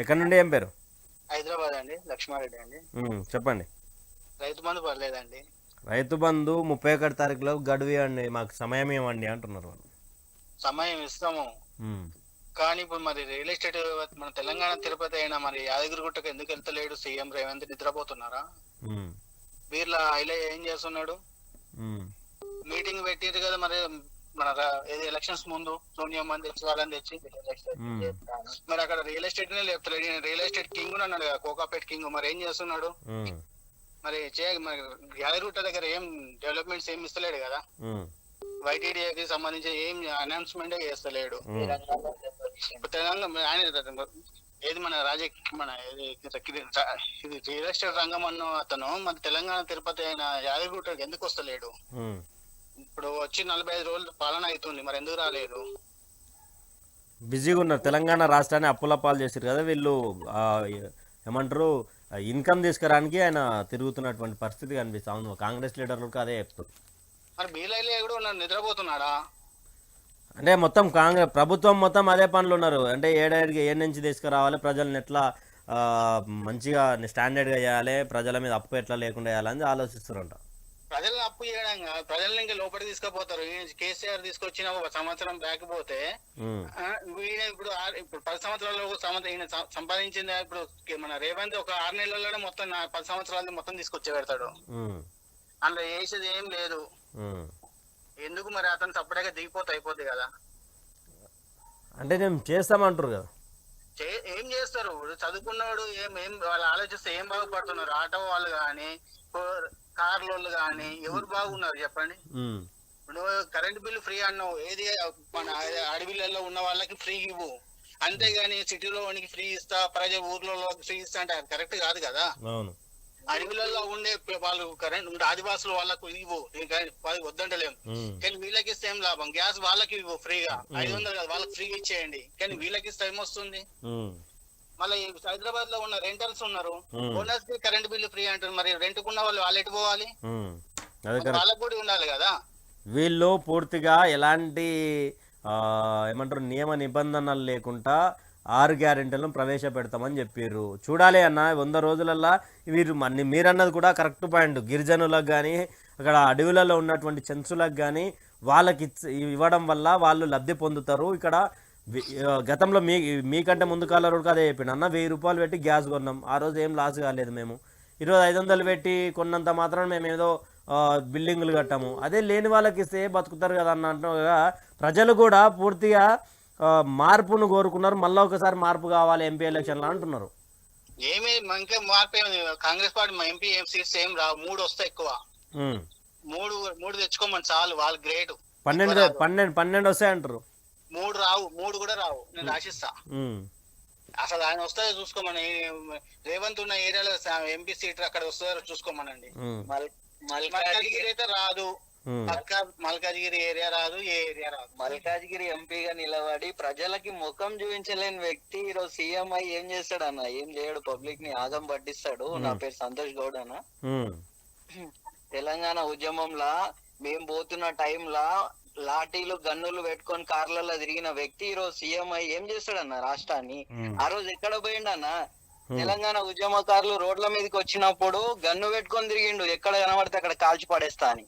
ఎక్కడి నుండి ఏం పేరు? హైదరాబాద్ అండి లక్ష్మారెడ్డి అండి. చెప్పండి. రైతు బంధు పర్లేదండి. రైతు బంధు ముప్పై ఒకటి తారీఖులో గడువు ఇవ్వండి మాకు సమయం ఇవ్వండి అంటున్నారు వాళ్ళు. సమయం ఇస్తాము. కానీ ఇప్పుడు మరి రియల్ ఎస్టేట్ మన తెలంగాణ తిరుపతి అయినా మరి యాదగిరిగుట్టకు ఎందుకు వెళ్తలేడు సీఎం రేవంత్ నిద్రపోతున్నారా? వీళ్ళ ఐలే ఏం చేస్తున్నాడు? మీటింగ్ పెట్టిరు కదా మరి మన ఏది ఎలక్షన్స్ ముందు సోనియా మంది తెచ్చి వాళ్ళని తెచ్చి మరి అక్కడ రియల్ ఎస్టేట్ నే లేపుతలేడు ఈయన రియల్ ఎస్టేట్ కింగ్ అన్నాడు కదా కోకాపేట్ కింగ్. మరి ఏం చేస్తున్నాడు? మరి చేయ మరి యాదగిరిగుట్ట దగ్గర ఏం డెవలప్మెంట్స్ ఏం ఇస్తలేడు కదా. వైటీడీఏకి సంబంధించి ఏం అనౌన్స్మెంట్ చేస్తలేడు. తెలంగాణ ఆయన ఏది మన రాజకీయ మన ఇది రియల్ ఎస్టేట్ రంగం అన్న అతను మన తెలంగాణ తిరుపతి అయిన యాదగిరిగుట్టకి ఎందుకు వస్తలేడు. ఇప్పుడు వచ్చి నలభై ఐదు రోజులు పాలన అవుతుంది మరి ఎందుకు రాలేదు? బిజీగా ఉన్నారు తెలంగాణ రాష్ట్రాన్ని అప్పుల పాలు చేశారు కదా వీళ్ళు. ఏమంటారు? ఇన్కమ్ తీసుకురానికి ఆయన తిరుగుతున్నటువంటి పరిస్థితి కనిపిస్తా ఉంది. కాంగ్రెస్ లీడర్లకు అదే చెప్తారు మరి బీలైలే కూడా నిద్రపోతున్నాడా? అంటే మొత్తం కాంగ్రెస్ ప్రభుత్వం మొత్తం అదే పనులు ఉన్నారు. అంటే ఏడాదికి ఏ నుంచి తీసుకురావాలి? ప్రజల్ని ఎట్లా మంచిగా స్టాండర్డ్గా చేయాలి? ప్రజల మీద అప్పు ఎట్లా లేకుండా చేయాలని ఆలోచిస్తారంట ప్రజలను అప్పు చేయడం కాదు, ప్రజల్ని ఇంకా లోపలికి తీసుకుపోతారు. కేసీఆర్ తీసుకొచ్చిన ఒక సంవత్సరం బ్యాక్ పోతే ఈయన ఇప్పుడు ఇప్పుడు పది సంవత్సరాల్లో ఒక సంవత్సరం ఈయన సంపాదించింది ఇప్పుడు మన రేవంత్ ఒక ఆరు నెలల్లోనే మొత్తం పది సంవత్సరాలు మొత్తం తీసుకొచ్చి పెడతాడు. అందులో వేసేది ఏం లేదు. ఎందుకు మరి అతను తప్పడాక దిగిపోతే అయిపోద్ది కదా? అంటే నేను చేస్తామంటారు కదా. ఏం చేస్తారు? చదువుకున్నవాడు ఏం ఏం వాళ్ళు ఆలోచిస్తే ఏం బాగుపడుతున్నారు? ఆటో వాళ్ళు కానీ కార్ల కానీ ఎవరు బాగున్నారు చెప్పండి? నువ్వు కరెంట్ బిల్లు ఫ్రీ అన్నావు. ఏది మన అడవిలలో ఉన్న వాళ్ళకి ఫ్రీ ఇవ్వు. అంతేగాని సిటీలో వానికి ఫ్రీ ఇస్తా ప్రజల ఊర్లో ఫ్రీ ఇస్తా అంటే అది కరెక్ట్ కాదు కదా? అడవిలలో ఉండే వాళ్ళు కరెంట్ ఉండే ఆదివాసులు వాళ్ళకు ఇవ్వు. ఇంకా అది వద్దంటలేం. ఉమ్, కానీ వీళ్ళకి ఇస్తే ఏం లాభం? గ్యాస్ వాళ్ళకి ఇవ్వు ఫ్రీగా. ఐదు వందలు కాదు వాళ్ళకి ఫ్రీ ఇచ్చేయండి. కానీ వీళ్ళకి ఇస్తే ఏమొస్తుంది? మళ్ళీ హైదరాబాద్లో ఉన్న రెంటల్స్ ఉన్నారు. ఓనర్స్కి కరెంట్ బిల్లు ఫ్రీ అంటారు మరి రెంట్ కున్న వాళ్ళు వాళ్ళు ఎటు పోవాలి? వాళ్ళకి కూడా ఉండాలి కదా. వీళ్ళు పూర్తిగా ఎలాంటి ఏమంటారు నియమ నిబంధనలు లేకుండా ఆరు గ్యారెంటీలను ప్రవేశపెడతామని చెప్పారు చూడాలి అన్న వంద రోజులల్లా వీరు మన్ని మీరన్నది కూడా కరెక్ట్ పాయింట్. గిరిజనులకు కానీ అక్కడ అడవులలో ఉన్నటువంటి చెంచులకు కానీ వాళ్ళకి ఇవ్వడం వల్ల వాళ్ళు లబ్ధి పొందుతారు. ఇక్కడ గతంలో మీ మీకంటే ముందు కాలం అదే చెప్పిండు. అన్న వెయ్యి రూపాయలు పెట్టి గ్యాస్ కొన్నాం. ఆ రోజు ఏం లాస్ కాలేదు మేము. ఈరోజు ఐదు వందలు పెట్టి కొన్నంత మాత్రం మేము ఏదో బిల్డింగులు కట్టాము. అదే లేని వాళ్ళకి ఇస్తే బతుకుతారు కదా అన్నట్టుగా ప్రజలు కూడా పూర్తిగా మార్పును కోరుకున్నారు. మళ్ళీ ఒకసారి మార్పు కావాలి ఎంపీ ఎలక్షన్లో అంటున్నారు. ఏమి ఇంకా మార్పు ఏమి కాంగ్రెస్ పార్టీ మా ఎంపీ ఏం సీట్స్ ఏం రావు. మూడు వస్తాయి ఎక్కువ. మూడు మూడు తెచ్చుకోమని చాలు. వాళ్ళు గ్రేట్ పన్నెండు పన్నెండు పన్నెండు వస్తాయి అంటారు మూడు రావు మూడు కూడా రావు. నేను ఆశిస్తా ఉమ్. అసలు ఆయన వస్తే చూసుకోమని రేవంత్ ఉన్న ఏరియాలో ఎంపీ సీట్ అక్కడ వస్తారో చూసుకోమనండి. మల్కాజ్గిరి అయితే రాదు. పక్క మల్కాజ్గిరి ఏరియా రాదు ఏ ఏరియా రాదు. మల్కాజ్గిరి ఎంపీగా నిలబడి ప్రజలకి ముఖం చూపించలేని వ్యక్తి ఈరోజు సీఎం అయి ఏం చేస్తాడు అన్న? ఏం చేయడు? పబ్లిక్ని ఆగం పట్టిస్తాడు. నా పేరు సంతోష్ గౌడ్ అన్న. తెలంగాణ ఉద్యమంలా మేం పోతున్న టైంలా లాఠీలు గన్నులు పెట్టుకొని కార్లలో తిరిగిన వ్యక్తి ఈరోజు సీఎం అయి ఏం చేస్తాడన్న రాష్ట్రాన్ని. ఆ రోజు ఎక్కడ పోయిండన్న? తెలంగాణ ఉద్యమకారులు రోడ్ల మీదకి వచ్చినప్పుడు గన్ను పెట్టుకొని తిరిగిండు. ఎక్కడ కనబడితే అక్కడ కాల్చి పడేస్తా అని.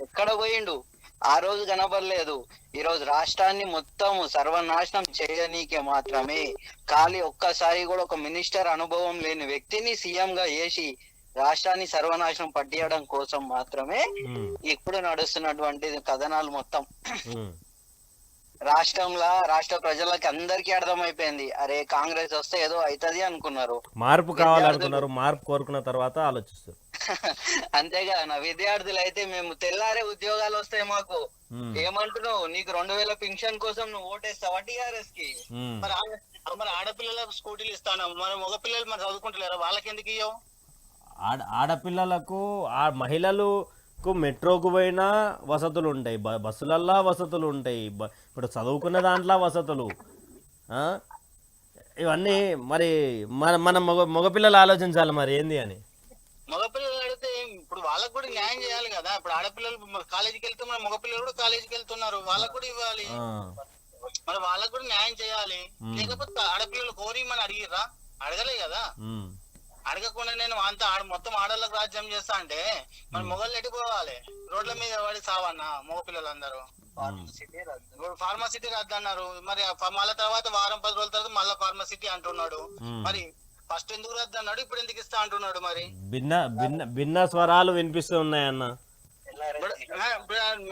ఎక్కడ పోయిండు? ఆ రోజు కనబడలేదు. ఈ రోజు రాష్ట్రాన్ని మొత్తం సర్వనాశనం చేయనీకే మాత్రమే ఖాళీ ఒక్కసారి కూడా ఒక మినిస్టర్ అనుభవం లేని వ్యక్తిని సీఎం గా చేసి రాష్ట్రాన్ని సర్వనాశనం పట్టియడం కోసం మాత్రమే. ఇప్పుడు నడుస్తున్నటువంటి కథనాలు మొత్తం. రాష్ట్రంలో రాష్ట్ర ప్రజలకి అందరికీ అర్థమైపోయింది. అరే కాంగ్రెస్ వస్తే ఏదో అవుతది అనుకున్నారు. మార్పు కావాలనుకున్నారు మార్పు కోరుకున్న తర్వాత ఆలోచిస్తారు. అంతేగా నా విద్యార్థులు అయితే మేము తెల్లారే ఉద్యోగాలు వస్తాయి మాకు. ఏమంటున్నావు? నీకు రెండు వేల పింఛన్ కోసం నువ్వు ఓటేస్తావా టిఆర్ఎస్కి. మరి ఆడ- మరి ఆడపిల్లలకు స్కూటీలు ఇస్తాను మరి మగ పిల్లలు మరి చదువుకుంటలేరు? వాళ్ళకి ఎందుకు ఇయ్యవు? ఆడ ఆడపిల్లలకు ఆ మహిళలకు మెట్రోకు పోయినా వసతులు ఉంటాయి బ బస్సులల్లో వసతులు ఉంటాయి ఇప్పుడు చదువుకునే దాంట్లో వసతులు. ఆ? ఇవన్నీ మరి మన మన మగ మగపిల్లలు ఆలోచించాలి మరి ఏంది అని. మగపిల్లలు అడిగితే ఇప్పుడు వాళ్ళకు కూడా న్యాయం చేయాలి కదా. ఇప్పుడు ఆడపిల్లలు కాలేజీకి వెళ్తే మన మగపిల్లలు కూడా కాలేజీకి వెళ్తున్నారు. వాళ్ళకు కూడా ఇవ్వాలి. మరి వాళ్ళకు కూడా న్యాయం చేయాలి. లేకపోతే ఆడపిల్లలు కోరి మన అడిగిర్రా? అడగలే కదా. అడగకుండా నేను అంత ఆడ మొత్తం ఆడళ్ళకు రాజ్యం చేస్తా అంటే మరి మొగళ్ళు ఎడిపోవాలి రోడ్ల మీద పడి సావన్నా మగ పిల్లలందరూ? ఫార్మసిటీ రద్దు అన్నారు మరి మళ్ళా తర్వాత వారం పది రోజుల తర్వాత మళ్ళా ఫార్మసిటీ అంటున్నాడు. మరి ఫస్ట్ ఎందుకు రద్దు అన్నాడు ఇప్పుడు ఎందుకు ఇస్తా అంటున్నాడు మరి? భిన్న భిన్న భిన్న స్వరాలు వినిపిస్తూ ఉన్నాయన్న ఇప్పుడు ఆ, ఇప్పుడు ఆ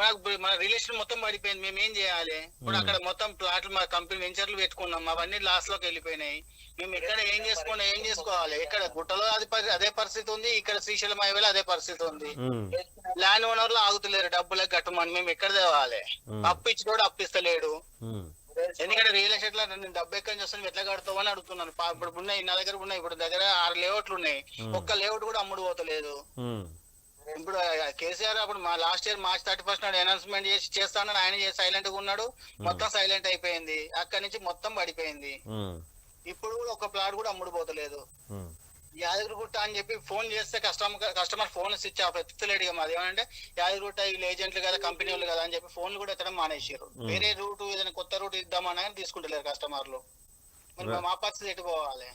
మాకు మన రిలేషన్ మొత్తం పడిపోయింది. మేము ఏం చేయాలి? ఇప్పుడు అక్కడ మొత్తం ప్లాట్లు మా కంపెనీ వెంచర్లు పెట్టుకున్నాం. అవన్నీ లాస్లోకి వెళ్ళిపోయినాయి. మేము ఎక్కడ ఏం చేసుకున్నా ఏం చేసుకోవాలి? ఇక్కడ గుట్టలో అది అదే పరిస్థితి ఉంది. ఇక్కడ శ్రీశైలం హైవేలో అదే పరిస్థితి ఉంది. ల్యాండ్ ఓనర్లు ఆగుతలేరు. డబ్బులకు కట్టమని మేము ఎక్కడ తేవాలి? Hmm. అప్పు ఇచ్చినోడు అప్పిస్తలేడు ఎందుకంటే రియల్ ఎస్టేట్లో నేను డబ్బు ఎక్కడి నుంచి వస్తుంది? ఎట్లా కడతావు అని అడుగుతున్నాను. ఇప్పుడు ఉన్నాయి నా దగ్గర ఉన్నాయి. ఇప్పుడు దగ్గర ఆరు లేఅవుట్లు ఉన్నాయి. Hmm. ఒక్క లేఅవుట్ కూడా అమ్ముడు పోతలేదు. ఇప్పుడు కేసీఆర్ అప్పుడు మా last year March thirty first నాడు అనౌన్స్మెంట్ చేసి చేస్తానని ఆయన సైలెంట్గా ఉన్నాడు. మొత్తం సైలెంట్ అయిపోయింది. అక్కడి నుంచి మొత్తం పడిపోయింది. ఇప్పుడు కూడా ఒక ప్లాట్ కూడా అమ్ముడు పోతలేదు ఉమ్, యాదగిరిగుట్ట అని చెప్పి ఫోన్ చేస్తే customer customer phone switch off ఎత్తలేడు ఇక మాది. ఏమంటే యాదగిరిగుట్ట వీళ్ళు ఏజెంట్లు కదా కంపెనీ వాళ్ళు కదా అని చెప్పి ఫోన్లు కూడా ఎత్తడం మానేసారు వేరే రూట్ ఏదైనా కొత్త రూట్ ఇద్దామన్నా కానీ తీసుకుంటలేరు కస్టమర్లు. మరి మా పరిస్థితి ఎటు పోవాలి?